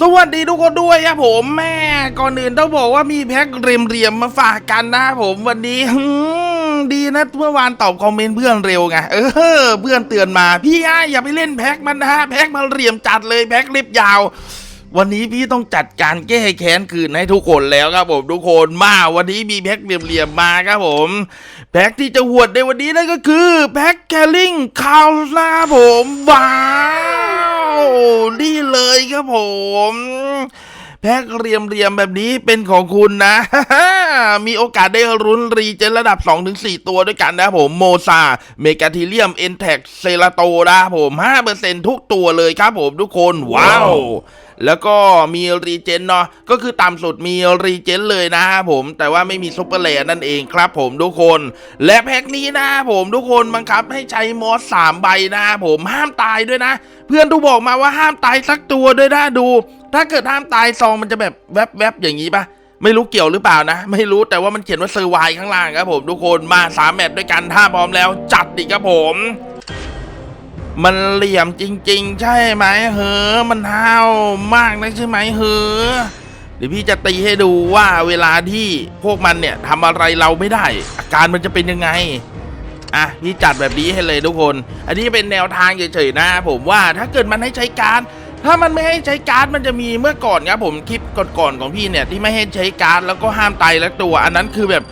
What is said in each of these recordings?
สวัสดีทุกคนด้วยครับผมแม่ก่อนอื่นต้องบอกว่ามีแพ็คเรียมๆมาฝากกันนะครับผมวันนี้ดีนะเมื่อวานตอบคอมเมนต์เพื่อนเร็วไงเออเพื่อนเตือนมา พี่อะอย่าไปเล่นแพ็คมันนะฮะแพ็คมันเรียมจัดเลยแพ็คลิบยาว วันนี้พี่ต้องจัดการแก้แค้นคืนให้ทุกคนแล้วครับผมทุกคนมาวันนี้มีแพ็คเหลี่ยมๆมาครับผมแพ็คที่จะหวดในวันนี้นั่นก็คือแพ็คแคลลิงคาวนะครับผมว้า นี่เลยครับผมแพ็กเรียมเรียมแบบนี้เป็นของคุณนะ มีโอกาสได้รุนรีเจนระดับ 2-4 ตัวด้วยกันนะผมโมซาเมกาทีเลียม เอ็นแท็กเซลาโตนะครับผม 5%ทุกตัวเลยครับผมทุกคน ว้าว แล้วก็มีรีเจนเนาะก็คือต่ำสุดมีรีเจนเลยนะครับผมแต่ว่าไม่มีซุปเปอร์แลนนั่นเองครับผมทุกคน และแพ็คนี้นะผมทุกคนบังคับให้ใช้มอสสามใบนะผมห้ามตายด้วยนะ เพื่อนดูบอกมาว่าห้ามตายสักตัวด้วยนะดู ถ้าเกิดห้ามตายซองมันจะแบบแวบๆอย่างนี้ปะไม่รู้เกี่ยวหรือเปล่านะ ไม่รู้แต่ว่ามันเขียนว่าเซอร์ไวข้างล่างครับผมทุกคนมาสามแมตช์ด้วยกันถ้าพร้อมแล้วจัดดิครับผม มันเหลี่ยมจริง ๆ ใช่ไหมเฮ้อมันห้ามากนะใช่ไหมเฮ้อเดี๋ยวพี่จะตีให้ดูว่าเวลาที่พวกมันเนี่ยทำอะไรเราไม่ได้ อาการมันจะเป็นยังไงอะพี่จัดแบบนี้ให้เลยทุกคน อันนี้เป็นแนวทางเฉยๆนะ ผมว่าถ้าเกิดมันให้ใช้การดถ้ามันไม่ให้ใช้การดมันจะมีเมื่อก่อนครับผมคลิปก่อนๆของพี่เนี่ยที่ไม่ให้ใช้การดแล้วก็ห้ามไตและตัว อันนั้นคือแบบ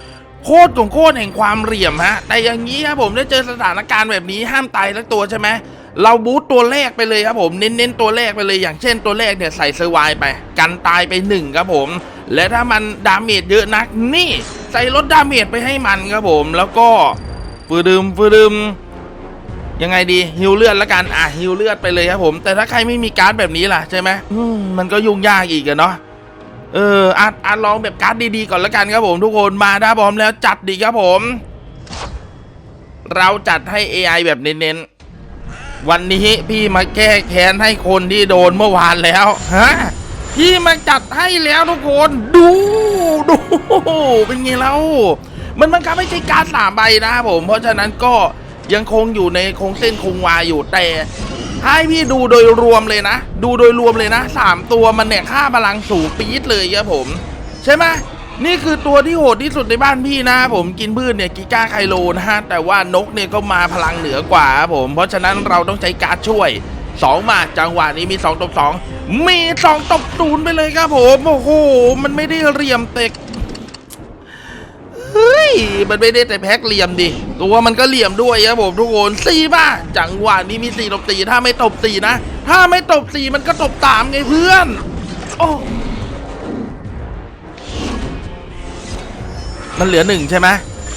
คตรของโคตรแห่งความเหลี่ยมฮะ แต่อย่างนี้ครับผมได้เจอสถานการณ์แบบนี้ห้ามไตและตัวใช่ไหมเราบูตตัวแรกไปเลยครับผมเน้นๆตัวแรกไปเลยอย่างเช่นตัวแรกเนี่ยใส่เซอร์ไวไป กันตายไปหนึ่งครับผม และถ้ามันดาเมจเยอะนักนี่ใส่ลดดาเมจไปให้มันครับผม แล้วก็ฟืดึมฟืดึมยังไงดีฮิวเลือดล้วกันอะฮิวเลือดไปเลยครับผม แต่ถ้าใครไม่มีการ์ดแบบนี้ล่ะใช่ไหมมมันก็ยุ่งยากอีกอะเนาะ เอออาอาลองแบบการ์ดดีๆก่อนแล้วกันครับผมทุกคนมาถ้าพร้อมแล้วจัดดีครับผม เราจัดให้ AI แบบเน้นๆ วันนี้พี่มาแก้แค้นให้คนที่โดนเมื่อวานแล้วฮะพี่มาจัดให้แล้วทุกคนดูดูเป็นไงแล้วมันบังคับให้ใช้การดสามใบนะครับผม เพราะฉะนั้นก็ยังคงอยู่ในคงเส้นคงวาอยู่แต่ ให้พี่ดูโดยรวมเลยนะ ดูโดยรวมเลยนะสามตัวมันเนี่ยค่าพลังสูงปี๊ดเลยครับผม ใช่ไหมนี่คือตัวที่โหดที่สุดในบ้านพี่นะผมกินพืชเนี่ยกิก้าไคโลนะฮะแต่ว่านกเนี่ยก็มาพลังเหนือกว่าครับผม เพราะฉะนั้นเราต้องใช้การช่วย2มาจังหวะนี้มี2ตบ2มี2ตบศูนย์ไปเลยครับผมโอ้โหมันไม่ได้เหลี่ยมเตะเฮ้ย มันไม่ได้แต่แพ็คเหลี่ยมดิ ตัวมันก็เหลี่ยมด้วยครับผมทุกคนสี่ป่ะ จังหวะนี้มีสี่ตบสี่ถ้าไม่ตบสี่นะ ถ้าไม่ตบสี่มันก็ตบตามไงเพื่อน โอ้มันเหลือหนึ่งใช่ไหม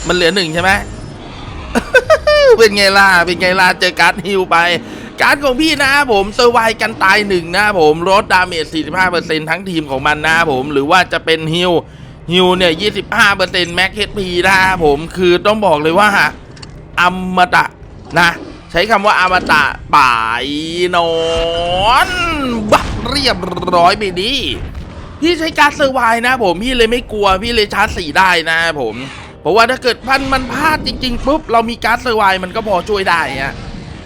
มันเหลือหนึ่งใช่ไหมเป็นไงล่ะ เป็นไงล่ะ เจอการ์ดฮิวไป การ์ดของพี่นะผมเซอร์ไวกันตายหนึ่งนะครับผมลดดาเมจ 45%ทั้งทีมของมันนะผม หรือว่าจะเป็นฮิว ฮิวเนี่ย25%แม็กเฮดพีนะครับผมคือต้องบอกเลยว่าอมตะนะ ใช้คำว่าอมตะป่ายนอนบักเรียบร้อยไปดีพี่ใช้การเซอร์ไวนะผมพี่เลยไม่กลัวพี่เลยชาร์จสี่ได้นะผมเพราะว่าถ้าเกิดพันมันพลาดจริงๆปุ๊บเรามีการเซอร์ไวมันก็พอช่วยได้ฮะ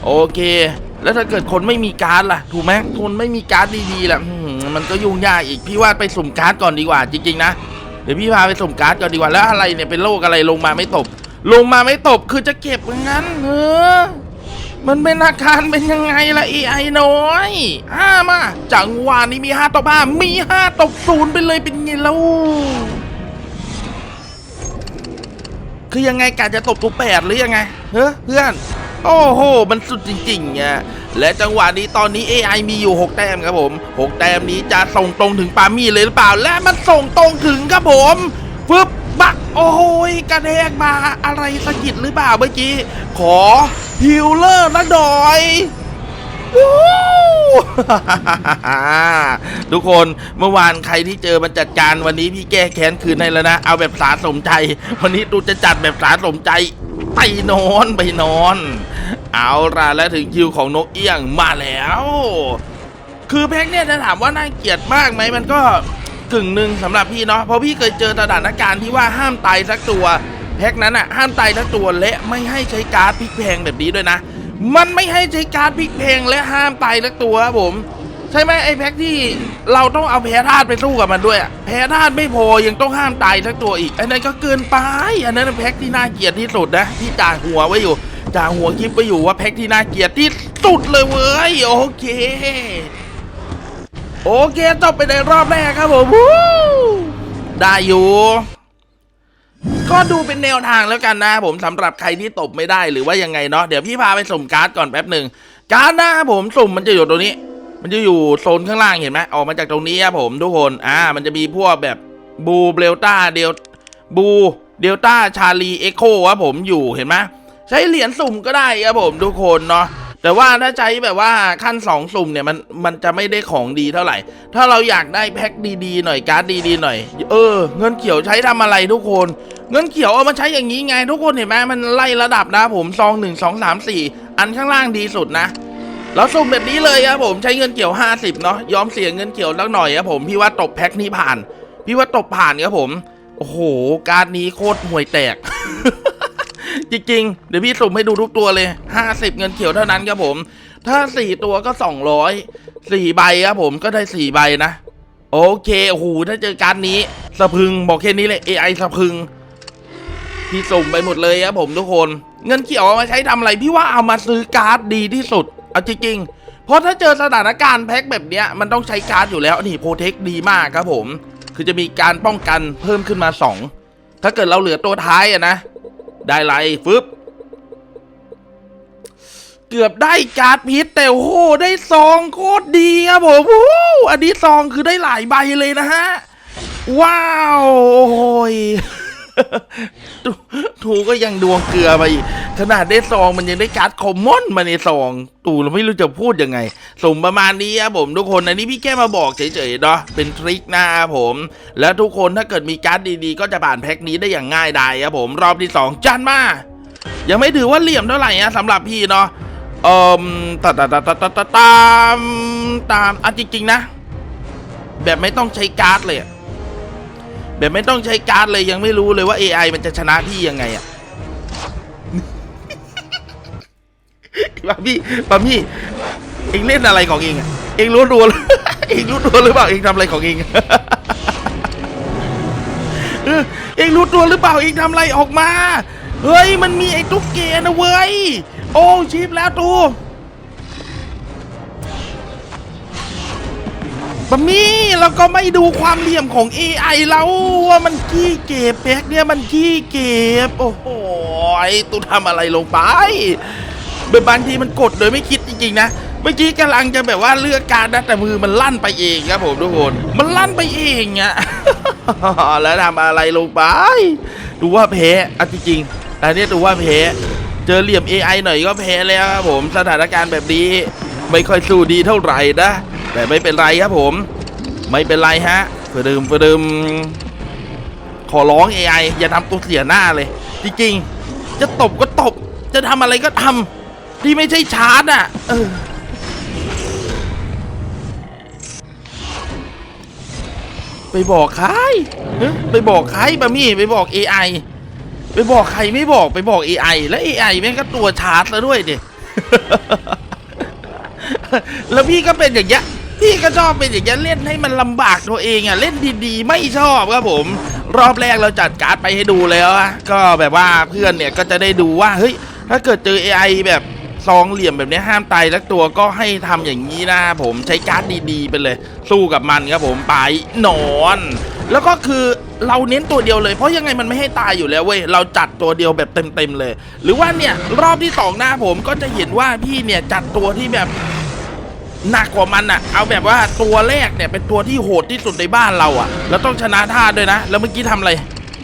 โอเค แล้วถ้าเกิดคนไม่มีการดล่ะ ถูกไหมคนไม่มีการดดีๆล่ะมันก็ยุ่งยากอีกพี่ว่าไปสุ่มการ์ดก่อนดีกว่าจริงๆนะ เดี๋ยวพี่พาไปสุ่มการ์ดก่อนดีกว่าแล้วอะไรเนี่ยเป็นโรคอะไรลงมาไม่ตบ ลงมาไม่ตบคือจะเก็บงั้นเออมันเป็นอาการเป็นยังไงล่ะ AI น้อยห้ามาจังหวะนี้มีห้าตบห้ามีห้าตบศูนย์ไปเลยเป็นไงแล้วคือยังไงกะจะตบตัวแปดหรือยังไงเฮ้เพื่อน โอ้โห มันสุดจริงๆอะและจังหวะนี้ตอนนี้ AI มีอยู่ 6 แต้มครับผม 6 แต้มนี้จะส่งตรงถึงปามี่เลยหรือเปล่า และมันส่งตรงถึงครับผมฟึบบักโอ้โหยกระแทกมาอะไรสะกิดหรือเปล่าเมื่อกี้ ขอฮิลเลอร์นะดอยทุกคนเมื่อวานใครที่เจอมันจัดการวันนี้พี่แก้แค้นคืนให้แล้วนะ เอาแบบสาสมใจ วันนี้ตูจะจัดแบบสาสมใจ ไปนอนไปนอน เอาล่ะและถึงคิวของนกเอี้ยงมาแล้ว คือแพ็กเนี่ยจะถามว่าน่าเกลียดมากไหมมันก็กึ่งหนึ่งสำหรับพี่เนาะเพราะพี่เคยเจอสถานการณ์ที่ว่าห้ามตายสักตัวแพ็กนั้นอะห้ามตายสักตัวและไม่ให้ใช้การ์ดพลิกแพงแบบนี้ด้วยนะ มันไม่ให้ใช้การ์ดพลิกแพงและห้ามตายสักตัวครับผม ช่ไหมไอ้แพ็กที่เราต้องเอาแพ้ธาตุไปสู้กับมันด้วยอะแพ้ธาตุไม่พอยังต้องห้ามตายทั้งตัวอีก อันนั้นก็เกินไป อันนั้นแพ็กที่น่าเกลียดที่สุดนะที่จ่าหัวไว้อยู่จ่าหัวคลิปไว้อยู่ว่าแพ็กที่น่าเกลียดที่สุดเลยเว้ยโอเคโอเคจบไปในรอบแรกครับผมได้อยู่ก็ดูเป็นแนวทางแล้วกันนะผมสำหรับใครที่ตบไม่ได้หรือว่ายังไงเนาะเดี๋ยวพี่พาไปสุ่มการ์ดก่อนแป๊บหนึ่งการ์ดนะครับผมสุ่มมันจะอยู่ตรงนี้ มันจะอยู่โซนข้างล่างเห็นไหมออกมาจากตรงนี้ครับผมทุกคนอ่ามันจะมีพวกแบบบูเบลต้าเดลบูเดลต้าชาลีเอ็กโครับผมอยู่เห็นไหมใช้เหรียญสุ่มก็ได้ครับผมทุกคนเนาะแต่ว่าถ้าใช้แบบว่าขั้น 2 สุ่มเนี่ยมันมันจะไม่ได้ของดีเท่าไหร่ ถ้าเราอยากได้แพ็คดีๆหน่อยการ์ดดีๆหน่อย เออ เงินเขียวใช้ทำอะไรทุกคน เงินเขียวเอามาใช้อย่างนี้ไงทุกคนเห็นไหมมันไล่ระดับนะผมซองหนึ่งสองสามสี่อันข้างล่างดีสุดนะ แล้วสุ่มแบบนี้เลยครับผมใช้เงินเกี่ยว 50เนาะยอมเสียเงินเกี่ยวสักหน่อยครับผมพี่ว่าตบแพ็คนี้ผ่าน พี่ว่าตบผ่านครับผมโอ้โห การนี้โคตรห่วยแตก จริงๆ เดี๋ยวพี่สุ่มให้ดูทุกตัวเลย 50 เงินเขียวเท่านั้นครับผม ถ้า 4 ตัวก็ 200 4ใบครับผมก็ได้ 4 ใบนะ โอเคโอ้โหถ้าเจอการนี้สะพึงบอกแค่นี้เลย AI สะพึง พี่สุ่มไปหมดเลยครับผมทุกคน เงินเขียวเอามาใช้ทำอะไร พี่ว่าเอามาซื้อการ์ดดีที่สุด เอาจริงๆ เพราะถ้าเจอสถานการณ์แพ็คแบบเนี้ยมันต้องใช้การ์ดอยู่แล้วนี่โปรเทคดีมากครับผม คือจะมีการป้องกันเพิ่มขึ้นมา 2 ถ้าเกิดเราเหลือตัวท้ายอะนะ ได้ไรฟึบเกือบได้การ์ดพิษแต่โอ้โหได้ซองโคตรดีครับผมโอ้โหอันนี้ซองคือได้หลายใบเลยนะฮะ ว้าว โอ้ย ทูก็ยังดวงเกลือไปอีกขนาดได้ซองมันยังได้การ์ดคอมมอนมาในซองตูเราไม่รู้จะพูดยังไงสมประมาณนี้ครับผมทุกคนอันนี้พี่แค่มาบอกเฉยๆเนาะเป็นทริคนะครับผม แล้วทุกคนถ้าเกิดมีการ์ดดีๆ ก็จะผ่านแพ็คนี้ได้อย่างง่ายดายครับผมรอบที่สองจันมายังไม่ถือว่าเหลี่ยมเท่าไหร่นะสำหรับพี่เนาะเอ่มตาตาตาตาตาตาตามตามอะจริงๆนะ แบบไม่ต้องใช้การ์ดเลยอะ แบบไม่ต้องใช้การ์ดเลยยังไม่รู้เลยว่า AI มันจะชนะพี่ยังไงอะปาพี่ปาพี่ เองเล่นอะไรของเองอะเองรู้ตัวหรือเองรู้ตัวหรือเปล่าเองทำอะไรของเองเออเองรู้ตัวหรือเปล่าเองทำอะไรออกมา เฮ้ย มันมีไอ้ตุ๊กเกนะเว้ย โอ้ชิปแล้วตู บะมี่แล้วก็ไม่ดูความเหลี่ยมของ AI แล้วว่ามันขี้เก็บแพ็กเนี่ยมันขี้เก็บโอ้โหไอ้ตูทำอะไรลงไปแบบบางทีมันกดโดยไม่คิดจริงๆนะเมื่อกี้กำลังจะแบบว่าเลือกการนะแต่มือมันลั่นไปเองครับผมทุกคน มันลั่นไปเองอะแล้วทำอะไรลงไป ดูว่าแพ้อะจริงๆอันนี้ดูว่าแพ้เจอเหลี่ยม AI หน่อยก็แพ้แล้วครับผมสถานการณ์แบบนี้ ไม่ค่อยสู้ดีเท่าไหร่นะ แต่ไม่เป็นไรครับผม ไม่เป็นไรฮะเฟืดึมเฟืดึมขอร้อง AI อย่าทำตัวเสียหน้าเลย จริงๆ จะตบก็ตบ จะทำอะไรก็ทำที่ไม่ใช่ชาร์จอะ เออไปบอกใครไปบอกใครบะมี่ไปบอก AI ไปบอกใครไม่บอกไปบอก AI แล้ว AI แม่งก็ตัวชาร์จแล้วด้วยดิ แล้วพี่ก็เป็นอย่างเงี้ย พี่ก็ชอบเป็นอย่างเงี้ยเล่นให้มันลำบากตัวเองอะเล่นดีๆ ไม่ชอบครับผม รอบแรกเราจัดการ์ดไปให้ดูแล้วอะก็แบบว่าเพื่อนเนี่ยก็จะได้ดูว่าเฮ้ยถ้าเกิดเจอ AI แบบซองเหลี่ยมแบบนี้ห้ามตายสักตัวก็ให้ทำอย่างนี้นะผมใช้การ์ดดีๆ ไปเลย สู้กับมันครับผมไปนอน แล้วก็คือเราเน้นตัวเดียวเลยเพราะยังไงมันไม่ให้ตายอยู่แล้วเว้ยเราจัดตัวเดียวแบบเต็มๆเลย หรือว่าเนี่ยรอบที่สองหน้าผมก็จะเห็นว่าพี่เนี่ยจัดตัวที่แบบ หนักกว่ามันอะเอาแบบว่าตัวแรกเนี่ยเป็นตัวที่โหดที่สุดในบ้านเราอะแล้วต้องชนะท่าด้วยนะ แล้วเมื่อกี้ทำอะไร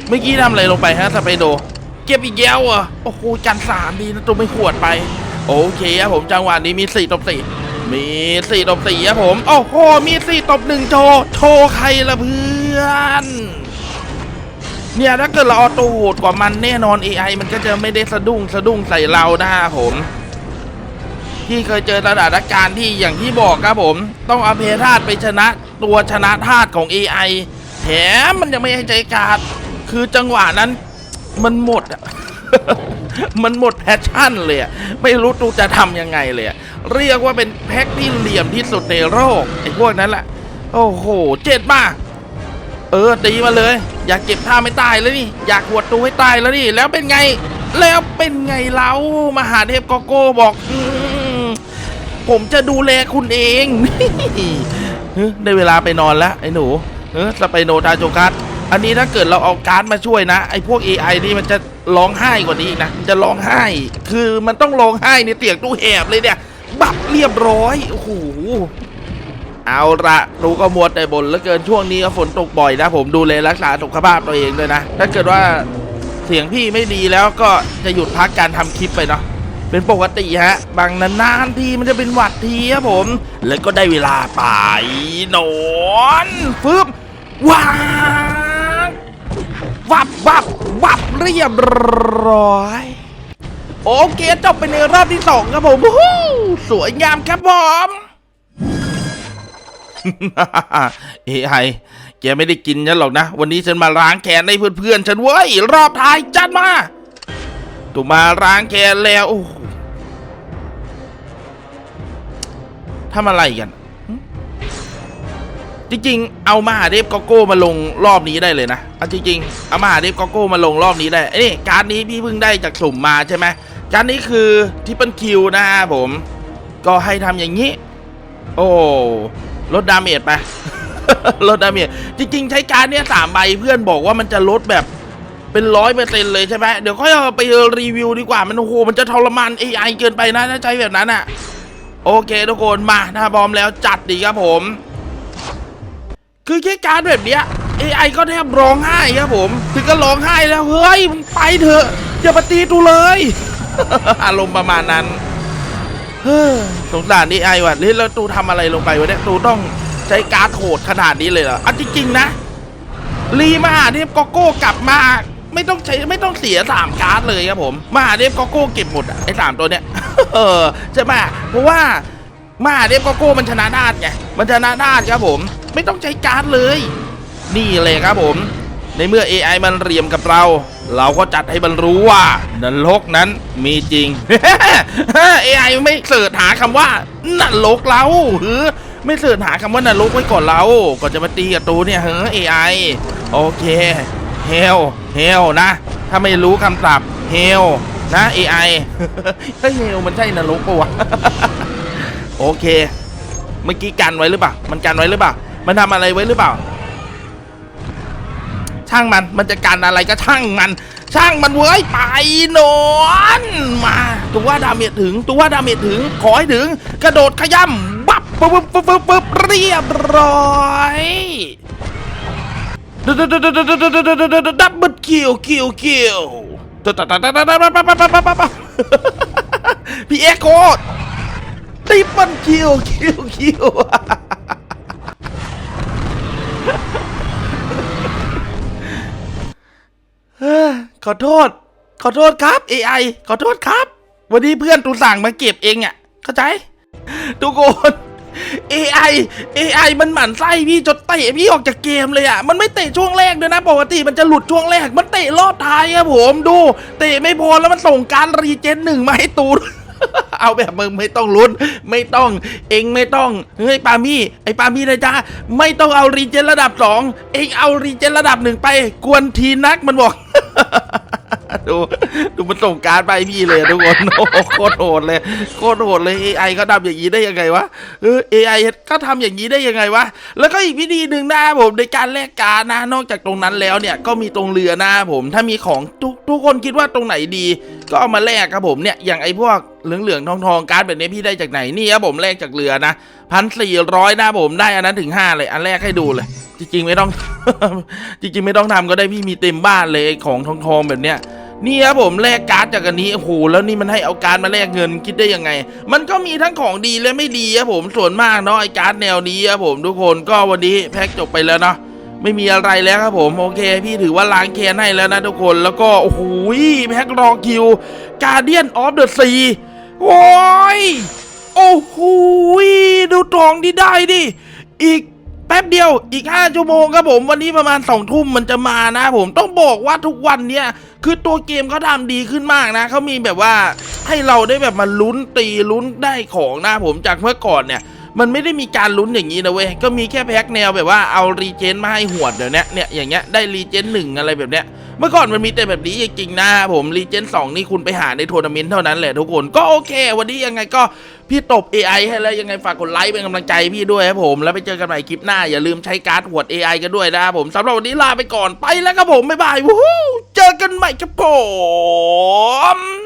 เมื่อกี้ทำอะไรลงไปฮะสไปโด เก็บอีกแล้วอะโอ้โหจันสามดีนะตัวไม่ขวดไป โอเคครับผมจังหวะนี้มีสี่ตบสี่มีสี่ตบสี่ครับผม โอ้โห มีสี่ตบหนึ่งโชว์โชว์ใครละเพื่อนเนี่ยถ้าเกิดเราเอาตัวโหดกว่ามันแน่นอน AI มันก็จะไม่ได้สะดุ้งสะดุ้งใส่เรานะครับผม ที่เคยเจอสถานการณ์ที่อย่างที่บอกครับผม ต้องเอาเพธาตุไปชนะตัวชนะธาตุของ AI แถมมันยังไม่ให้ใจการดคือจังหวะนั้นมันหมดอะมันหมดแพชชั่นเลยไม่รู้ตูจะทำยังไงเลย เรียกว่าเป็นแพ็คที่เหลี่ยมที่สุดในโลกไอ้พวกนั้นแหละ โอ้โห เจ็ดมาก เออตีมาเลย อยากเก็บท่าไม่ตายแล้วนี่ อยากหวดตัวให้ตายแล้วนี่ แล้วเป็นไง แล้วเป็นไงเล่ามหาเทพโกโก้บอก ผมจะดูแลคุณเองได้เวลาไปนอนแล้วไอ้หนูเออสไปโนทาโจคัสอันนี้ถ้าเกิดเราเอาการ์ดมาช่วยนะไอ้พวก AI นี่มันจะร้องไห้กว่านี้อีกนะมันจะร้องไห้ คือมันต้องร้องไห้ในเตียงตู้แหบเลยเนี่ย บับเรียบร้อยโอ้โหเอาละดูก็มัวแต่บ่นแล้วเกินช่วงนี้ก็ฝนตกบ่อยนะ ผมดูแลรักษาสุขภาพตัวเองด้วยนะ ถ้าเกิดว่าเสียงพี่ไม่ดีแล้วก็จะหยุดพักการทำคลิปไปเนาะ เป็นปกติฮะ บางนานๆทีมันจะเป็นหวัดทีครับผม แล้วก็ได้เวลาไปนอนฟึบว้างวับวับวับเรียบร้อย โอเคจบไปในรอบที่สองครับผมสวยงามครับผมเอไอแกไม่ได้กินฉันหรอกนะ วันนี้ฉันมาล้างแค้นให้เพื่อนๆ ฉันเว้ย รอบท้ายจัดมาถูกมาล้างแค้นแล้ว โอ้โห ทำอะไรกัน จริงๆ เอามาหาเดฟกโก้มาลงรอบนี้ได้เลยนะเอาจริงๆ เอามาหาเดฟกโก้มาลงรอบนี้ได้ไอ้นี่การดนี้พี่เพิ่งได้จากสุ่มมาใช่ไหมการดนี้คือทิปเปิลคิวนะฮะผม ก็ให้ทำอย่างนี้ โอ้ลดดาเมจไปลดดาเมจจริง ๆ ใช้การเนี่ยสามใบเพื่อนบอกว่ามันจะลดแบบเป็นร้อยเปอร์เซ็นเลยใช่ไหมเดี๋ยวค่อยเอาไปรีวิวดีกว่ามันโอ้โหมันจะทรมาน AI เกินไปนะถ้าใช้แบบนั้นอะ โอเคทุกคนมาถ้าพร้อมแล้วจัดดีครับผม คือแค่การแบบเนี้ย AI ก็แทบร้องไห้ครับผม ถึงก็ร้องไห้แล้วเฮ้ยมึงไปเถอะอย่ามาตีตูเลย อารมณ์ประมาณนั้นเฮ้อสงสารนี่ไอว่ะเฮ้ยแล้วตูทำอะไรลงไปวะเนี่ยตูต้องใช้การ์ดโหดขนาดนี้เลยเหรออันจริงๆนะ รีมหาเทพโกโก้กลับมา ไม่ต้องใช้ไม่ต้องเสียสามการ์ดเลยครับผมมหาเทพโกโก้เก็บหมดอะไอ้สามตัวเนี้ยเออใช่ไหมเพราะว่ามหาเทพโกโก้มันชนะนาดไงมันชนะนาดครับผม ไม่ต้องใช้การ์ดเลย นี่เลยครับผม ในเมื่อ AI มันเรียมกับเรา เราก็จัดให้มันรู้ว่านรกนั้นมีจริง AI ไม่เสิร์ชหาคำว่านรกเราหือไม่เสิร์ชหาคำว่านรกไว้ก่อนเราก่อนจะมาตีกับตูเนี่ยเฮ้อ AI โอเค Hell Hell นะ ถ้าไม่รู้คำศัพท์ Hell นะ AI เฮ้ย Hell มันใช่นรกปะวะโอเค เมื่อกี้กันไว้หรือเปล่า มันกันไว้หรือเปล่า มันทำอะไรไว้หรือเปล่า ช่างมัน มันจะกันอะไรก็ช่างมัน ช่างมันเว้ยไปนอนมาตัวดาเมจถึง ตัวดาเมจถึง ขอให้ถึง กระโดดขย้ำบับปึ๊บปึ๊บปึ๊บปึ๊บเรียบร้อย ดับเบิลคิวคิวคิวพี่เอ็กโคดติปเปิลคิวคิวคิวขอโทษ ขอโทษครับ AI ขอโทษครับ วันนี้เพื่อนตูสั่งมาเก็บเองอะเข้าใจ ทุกคน AI AI มันหมั่นไส้พี่จนเตะพี่ออกจากเกมเลยอะ่ะ มันไม่เตะช่วงแรกด้วยนะ ปกติมันจะหลุดช่วงแรก มันเตะรอบท้ายครับผมดู เตะไม่พอแล้วมันส่งการรีเจนหนึ่งมาให้ตูนเอาแบบมึงไม่ต้องลุ้น ไม่ต้องเองไม่ต้องเฮ้ยปามี่ไอปามี่นะจ๊ะไม่ต้องเอารีเจนระดับสองเองเอารีเจนระดับหนึ่งไป กวนทีนักมันบอก ดูดูมันส่งการไปพี่เลยทุกคนโอ้โคตรโหดเลยโคตรโหดเลย AI เขาทำอย่างนี้ได้ยังไงวะเออ AI ก็ทำอย่างนี้ได้ยังไงวะแล้วก็อีกวิธีหนึ่งนะผมในการแลกการนะนอกจากตรงนั้นแล้วเนี่ยก็มีตรงเรือนะผมถ้ามีของทุกทุกคนคิดว่าตรงไหนดี ก็เอามาแลกครับผมเนี่ยอย่างไอ้พวกเหลืองเหลืองๆทองทองๆการดแบบนี้พี่ได้จากไหนนี่ครับผมแลกจากเรือนะพันสี่ร้อยนะผมได้อันนั้นถึงห้าเลยอันแรกให้ดูเลย จริงๆไม่ต้อง จริงๆไม่ต้องทำก็ได้พี่มีเต็มบ้านเลยของทองทองๆแบบเนี้ย นี่ครับผมแลกการ์ดจากอันนี้โอ้โหแล้วนี่มันให้เอาการ์ดมาแลกเงินคิดได้ยังไง มันก็มีทั้งของดีและไม่ดีครับผมส่วนมากเนาะไอการ์ดแนวนี้ครับผมทุกคนก็วันนี้แพ็กจบไปแล้วเนาะไม่มีอะไรแล้วครับผมโอเค พี่ถือว่าล้างแค้นให้แล้วนะทุกคนแล้วก็โอ้โหแพ็กรอคิวการเดียนออฟเดอะซีโอ้ยโอ้โหดูทองที่ได้ดิอีก แป๊บเดียวอีก 5 ชั่วโมงครับผมวันนี้ประมาณ2ทุ่มมันจะมานะผมต้องบอกว่าทุกวันเนี้ยคือตัวเกมเขาทำดีขึ้นมากนะเขามีแบบว่าให้เราได้แบบมาลุ้นตีลุ้นได้ของนะผมจากเมื่อก่อนเนี่ย มันไม่ได้มีการลุ้นอย่างนี้นะเว้ยก็มีแค่แพ็กแนวแบบว่าเอารีเจนมาให้หวดเดี๋ยวนี้เนี่ยอย่างเงี้ยได้รีเจนหนึ่งอะไรแบบเนี้ยเมื่อก่อนมันมีแต่แบบนี้จริงๆนะผมรีเจนสองนี่คุณไปหาในทัวร์นาเมนต์เท่านั้นแหละทุกคนก็โอเค วันนี้ยังไงก็พี่ตบ AI ให้แล้วยังไงฝากกดไลค์เป็นกำลังใจพี่ด้วยครับผม แล้วไปเจอกันใหม่คลิปหน้า อย่าลืมใช้การ์ดหวด AI กันด้วยนะครับผมสำหรับวันนี้ลาไปก่อนไปแล้วครับผม บ๊ายบายวู้ฮู้เจอกันใหม่ครับผม